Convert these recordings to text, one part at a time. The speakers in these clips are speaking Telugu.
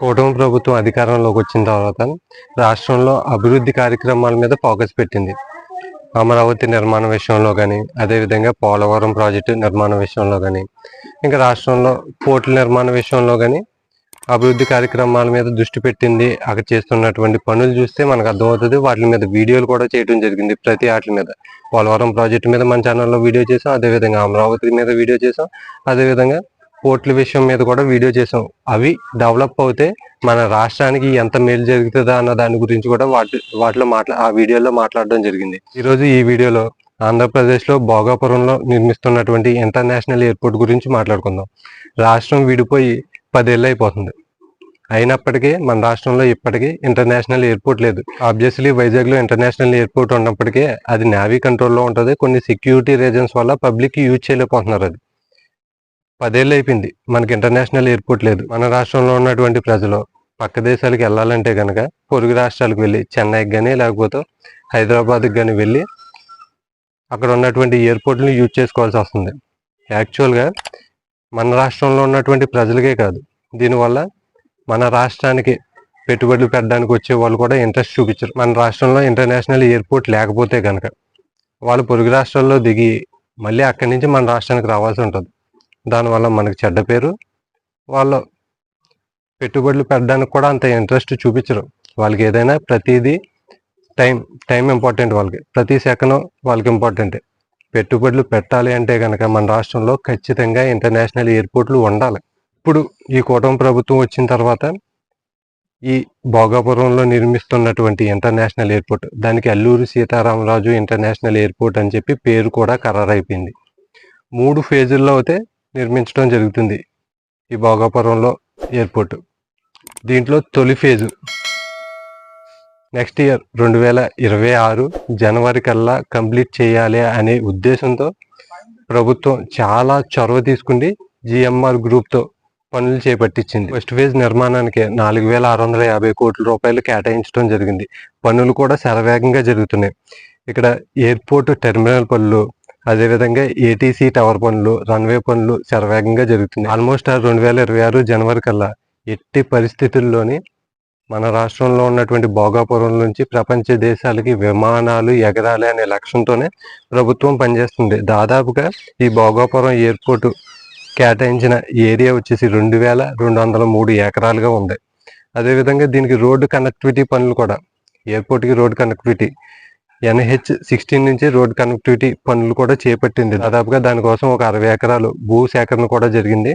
కూటమి ప్రభుత్వం అధికారంలోకి వచ్చిన తర్వాత రాష్ట్రంలో అభివృద్ధి కార్యక్రమాల మీద ఫోకస్ పెట్టింది. అమరావతి నిర్మాణ విషయంలో కానీ అదేవిధంగా పోలవరం ప్రాజెక్టు నిర్మాణ విషయంలో కానీ ఇంకా రాష్ట్రంలో పోర్టుల నిర్మాణ విషయంలో కానీ అభివృద్ధి కార్యక్రమాల మీద దృష్టి పెట్టింది. అక్కడ చేస్తున్నటువంటి పనులు చూస్తే మనకు అర్థమవుతుంది. వాటి మీద వీడియోలు కూడా చేయడం జరిగింది. ప్రతి వాటి మీద పోలవరం ప్రాజెక్టు మీద మన ఛానల్లో వీడియో చేసాం. అదేవిధంగా అమరావతి మీద వీడియో చేసాం. అదేవిధంగా పోర్ట్ల విషయం మీద కూడా వీడియో చేసాం. అవి డెవలప్ అవుతే మన రాష్ట్రానికి ఎంత మేలు జరుగుతుందా అన్న దాని గురించి కూడా వాటి వాటిలో మాట్లా ఆ వీడియోలో మాట్లాడడం జరిగింది. ఈరోజు ఈ వీడియోలో ఆంధ్రప్రదేశ్లో భోగాపురంలో నిర్మిస్తున్నటువంటి ఇంటర్నేషనల్ ఎయిర్పోర్ట్ గురించి మాట్లాడుకుందాం. రాష్ట్రం విడిపోయి పదేళ్ళు అయిపోతుంది. అయినప్పటికీ మన రాష్ట్రంలో ఇప్పటికీ ఇంటర్నేషనల్ ఎయిర్పోర్ట్ లేదు. ఆబ్వియస్లీ వైజాగ్లో ఇంటర్నేషనల్ ఎయిర్పోర్ట్ ఉన్నప్పటికీ అది నేవీ కంట్రోల్లో ఉంటుంది. కొన్ని సెక్యూరిటీ రీజన్స్ వల్ల పబ్లిక్ యూజ్ చేయలేకపోతున్నారు అది. పదేళ్ళు అయిపోయింది మనకి ఇంటర్నేషనల్ ఎయిర్పోర్ట్ లేదు. మన రాష్ట్రంలో ఉన్నటువంటి ప్రజలు పక్క దేశాలకు వెళ్ళాలంటే కనుక పొరుగు రాష్ట్రాలకు వెళ్ళి చెన్నైకి కానీ లేకపోతే హైదరాబాద్కి కానీ వెళ్ళి అక్కడ ఉన్నటువంటి ఎయిర్పోర్ట్ని యూజ్ చేసుకోవాల్సి వస్తుంది. యాక్చువల్గా మన రాష్ట్రంలో ఉన్నటువంటి ప్రజలకే కాదు. దీనివల్ల మన రాష్ట్రానికి పెట్టుబడులు పెట్టడానికి వచ్చే వాళ్ళు కూడా ఇంట్రెస్ట్ చూపించరు. మన రాష్ట్రంలో ఇంటర్నేషనల్ ఎయిర్పోర్ట్ లేకపోతే కనుక వాళ్ళు పొరుగు రాష్ట్రాల్లో దిగి మళ్ళీ అక్కడి నుంచి మన రాష్ట్రానికి రావాల్సి ఉంటుంది. దానివల్ల మనకు చెడ్డ పేరు. వాళ్ళు పెట్టుబడులు పెట్టడానికి కూడా అంత ఇంట్రెస్ట్ చూపించరు. వాళ్ళకి ఏదైనా ప్రతిదీ టైం టైం ఇంపార్టెంట్ వాళ్ళకి. ప్రతి సెకండ్ వాళ్ళకి ఇంపార్టెంట్. పెట్టుబడులు పెట్టాలి అంటే కనుక మన రాష్ట్రంలో ఖచ్చితంగా ఇంటర్నేషనల్ ఎయిర్పోర్ట్లు ఉండాలి. ఇప్పుడు ఈ కూటమి ప్రభుత్వం వచ్చిన తర్వాత ఈ భోగాపురంలో నిర్మిస్తున్నటువంటి ఇంటర్నేషనల్ ఎయిర్పోర్ట్ దానికి అల్లూరి సీతారామరాజు ఇంటర్నేషనల్ ఎయిర్పోర్ట్ అని చెప్పి పేరు కూడా ఖరారైపోయింది. మూడు ఫేజుల్లో అయితే నిర్మించడం జరుగుతుంది ఈ భోగాపురంలో ఎయిర్పోర్ట్. దీంట్లో తొలి ఫేజు. నెక్స్ట్ ఇయర్ రెండు వేల ఇరవై ఆరు జనవరి కల్లా కంప్లీట్ చేయాలి అనే ఉద్దేశంతో ప్రభుత్వం చాలా చొరవ తీసుకుంది జిఎంఆర్ గ్రూప్తో పనులు చేపట్టించింది. ఫస్ట్ ఫేజ్ నిర్మాణానికి నాలుగు వేల ఆరు వందల యాభై కోట్ల రూపాయలు కేటాయించడం జరిగింది. పనులు కూడా శరవేగంగా జరుగుతున్నాయి. ఇక్కడ ఎయిర్పోర్ట్ టెర్మినల్ పనులు అదేవిధంగా ఏటీసీ టవర్ పనులు రన్వే పనులు శరవేగంగా జరుగుతున్నాయి. ఆల్మోస్ట్ రెండు వేల ఇరవై ఆరు జనవరి కల్లా ఎట్టి పరిస్థితుల్లోని మన రాష్ట్రంలో ఉన్నటువంటి భోగాపురం నుంచి ప్రపంచ దేశాలకి విమానాలు ఎగరాలి అనే లక్ష్యంతోనే ప్రభుత్వం పనిచేస్తుంది. దాదాపుగా ఈ భోగాపురం ఎయిర్పోర్ట్ కేటాయించిన ఏరియా వచ్చేసి రెండు వేల రెండు వందల మూడు ఎకరాలుగా ఉంది. అదేవిధంగా దీనికి రోడ్డు కనెక్టివిటీ పనులు కూడా ఎయిర్పోర్ట్కి రోడ్డు కనెక్టివిటీ ఎన్హెచ్ సిక్స్టీన్ నుంచి రోడ్ కనెక్టివిటీ పనులు కూడా చేపట్టింది. దాదాపుగా దానికోసం ఒక అరవై ఎకరాలు భూ సేకరణ కూడా జరిగింది.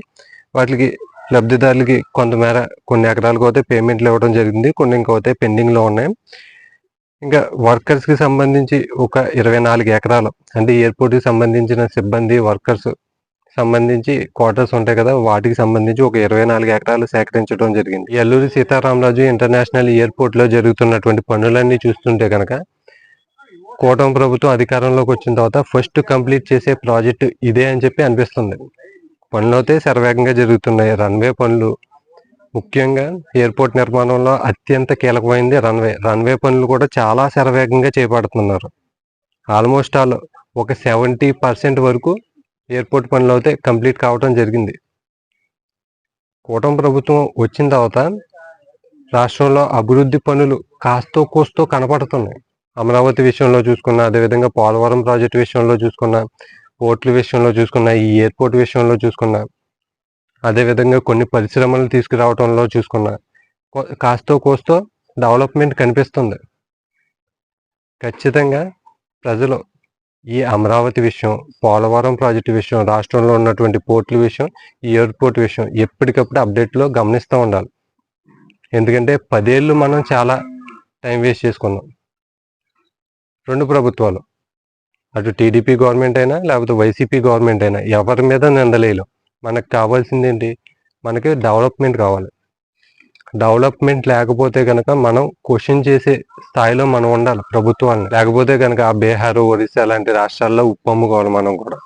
వాటికి లబ్ధిదారులకి కొంతమేర కొన్ని ఎకరాలకు అయితే పేమెంట్లు ఇవ్వడం జరిగింది. కొన్ని ఇంకైతే పెండింగ్లో ఉన్నాయి. ఇంకా వర్కర్స్కి సంబంధించి ఒక ఇరవై నాలుగు ఎకరాలు అంటే ఎయిర్పోర్ట్కి సంబంధించిన సిబ్బంది వర్కర్స్ సంబంధించి క్వార్టర్స్ ఉంటాయి కదా వాటికి సంబంధించి ఒక ఇరవై నాలుగు ఎకరాలు సేకరించడం జరిగింది. ఎల్లూరి సీతారామరాజు ఇంటర్నేషనల్ ఎయిర్పోర్ట్లో జరుగుతున్నటువంటి పనులన్నీ చూస్తుంటే కనుక కూటమి ప్రభుత్వం అధికారంలోకి వచ్చిన తర్వాత ఫస్ట్ కంప్లీట్ చేసే ప్రాజెక్ట్ ఇదే అని చెప్పి అనిపిస్తుంది. పనులు అయితే శరవేగంగా జరుగుతున్నాయి. రన్వే పనులు. ముఖ్యంగా ఎయిర్పోర్ట్ నిర్మాణంలో అత్యంత కీలకమైంది రన్వే రన్వే పనులు కూడా చాలా శరవేగంగా చేపడుతున్నారు. ఆల్మోస్ట్ ఆల్ ఒక సెవెంటీ పర్సెంట్ వరకు ఎయిర్పోర్ట్ పనులు అయితే కంప్లీట్ కావడం జరిగింది. కూటమి ప్రభుత్వం వచ్చిన తర్వాత రాష్ట్రంలో అభివృద్ధి పనులు కాస్తో కోస్తో కనపడుతున్నాయి. అమరావతి విషయంలో చూసుకున్నా అదేవిధంగా పోలవరం ప్రాజెక్టు విషయంలో చూసుకున్నా పోర్టుల విషయంలో చూసుకున్నా ఈ ఎయిర్పోర్ట్ విషయంలో చూసుకున్నా అదేవిధంగా కొన్ని పరిశ్రమలు తీసుకురావడంలో చూసుకున్నా కాస్తో కోస్తో డెవలప్మెంట్ కనిపిస్తుంది. ఖచ్చితంగా ప్రజలు ఈ అమరావతి విషయం పోలవరం ప్రాజెక్టు విషయం రాష్ట్రంలో ఉన్నటువంటి పోర్టుల విషయం ఈ ఎయిర్పోర్ట్ విషయం ఎప్పటికప్పుడు అప్డేట్లో గమనిస్తూ ఉండాలి. ఎందుకంటే పదేళ్ళు మనం చాలా టైం వేస్ట్ చేసుకున్నాం. రెండు ప్రభుత్వాలు. అటు టీడీపీ గవర్నమెంట్ అయినా లేకపోతే వైసీపీ గవర్నమెంట్ అయినా ఎవరి మీద నిందలేయలేం. మనకు కావాల్సింది ఏంటి? మనకి డెవలప్మెంట్ కావాలి. డెవలప్మెంట్ లేకపోతే కనుక మనం క్వశ్చన్ చేసే స్థాయిలో మనం ఉండాలి ప్రభుత్వాన్ని. లేకపోతే కనుక ఆ బీహార్ ఒరిస్సా లాంటి రాష్ట్రాల్లో ఉప్పమ్ముకోవాలి మనం కూడా.